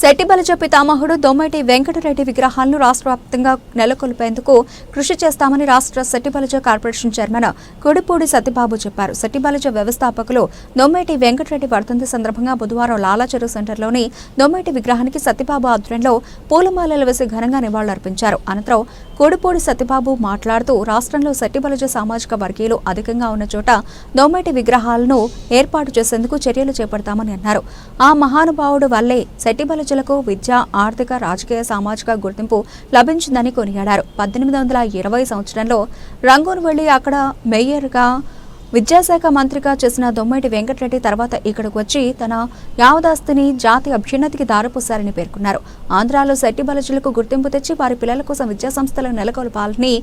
శెట్టిబలజ పితామహుడు దొమ్మటి వెంకటరెడ్డి విగ్రహాలను రాష్ట్ర వ్యాప్తంగా నెలకొల్పేందుకు కృషి చేస్తామని రాష్ట్ర శెట్టిబలజ కార్పొరేషన్ చైర్మన్ కొడిపూడి సత్యబాబు చెప్పారు. శెట్టిబలజ వ్యవస్థాపకులు దొమ్మటి వెంకటరెడ్డి వర్ధంతి సందర్భంగా బుధవారం లాలాచెరు సెంటర్లోని దొమ్మటి విగ్రహానికి సత్యబాబు ఆధ్వర్యంలో పూలమాలలు వేసి ఘనంగా నివాళులర్పించారు. అనంతరం కోడిపూడి సత్యబాబు మాట్లాడుతూ రాష్ట్రంలో శెట్టిబలజ సామాజిక వర్గీయులు అధికంగా ఉన్న చోట దొమ్మటి విగ్రహాలను ఏర్పాటు చేసేందుకు చర్యలు చేపడతామని అన్నారు. ఆ మహానుభావుడు వల్లే ప్రజలకు విద్య ఆర్థిక రాజకీయ సామాజిక గుర్తింపు లభించిందని కొనియాడారు. పద్దెనిమిది వందల ఇరవై సంవత్సరంలో రంగూన్ వెళ్ళి అక్కడ మేయర్గా విద్యాశాఖ మంత్రిగా చేసిన దొమ్మటి వెంకటరెడ్డి తర్వాత ఇక్కడికి వచ్చి తన యావదాస్తిని జాతి అభ్యున్నతికి దారిపోశారని పేర్కొన్నారు. ఆంధ్రాలో శెట్టి బలజులకు గుర్తింపు తెచ్చి వారి పిల్లల కోసం విద్యా సంస్థలను నెలకొల్పాలని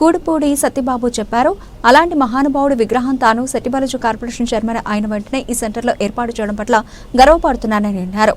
కూడిపూడి సత్యబాబు చెప్పారు. అలాంటి మహానుభావుడి విగ్రహం తాను శెట్టిబలజు కార్పొరేషన్ చైర్మన్ అయిన వెంటనే ఈ సెంటర్లో ఏర్పాటు చేయడం పట్ల గర్వపడుతున్నానని అన్నారు.